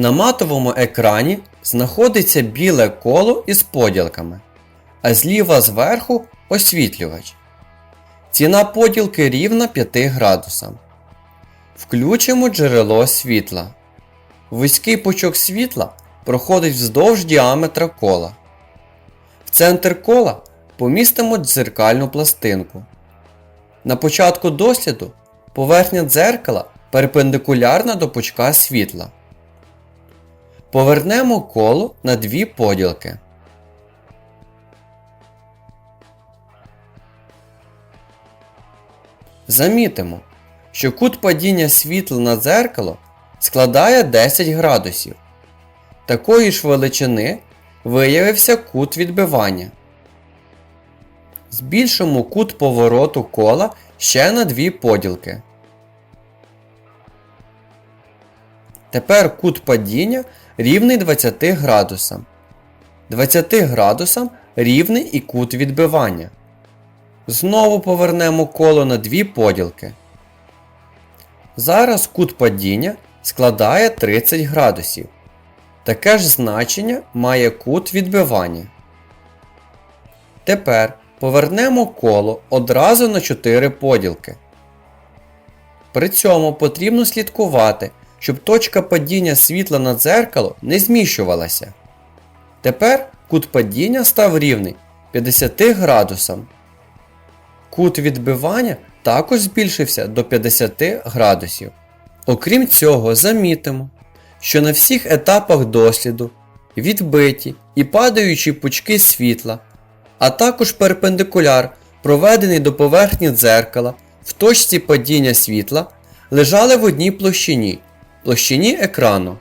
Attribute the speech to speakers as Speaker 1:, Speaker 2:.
Speaker 1: На матовому екрані знаходиться біле коло із поділками, а зліва зверху освітлювач. Ціна поділки рівна 5 градусам. Включимо джерело світла. Вузький пучок світла проходить вздовж діаметра кола. В центр кола помістимо дзеркальну пластинку. На початку досліду поверхня дзеркала перпендикулярна до пучка світла. Повернемо коло на дві поділки. Замітимо, що кут падіння світла на дзеркало складає 10 градусів. Такої ж величини виявився кут відбивання. Збільшимо кут повороту кола ще на дві поділки. Тепер кут падіння рівний 20 градусам. 20 градусам рівний і кут відбивання. Знову повернемо коло на дві поділки. Зараз кут падіння складає 30 градусів. Таке ж значення має кут відбивання. Тепер повернемо коло одразу на 4 поділки. При цьому потрібно слідкувати, щоб точка падіння світла на дзеркало не зміщувалася. Тепер кут падіння став рівний 50 градусам. Кут відбивання також збільшився до 50 градусів. Окрім цього, замітимо, що на всіх етапах досліду відбиті і падаючі пучки світла, а також перпендикуляр, проведений до поверхні дзеркала в точці падіння світла, лежали в одній площині площині екрану.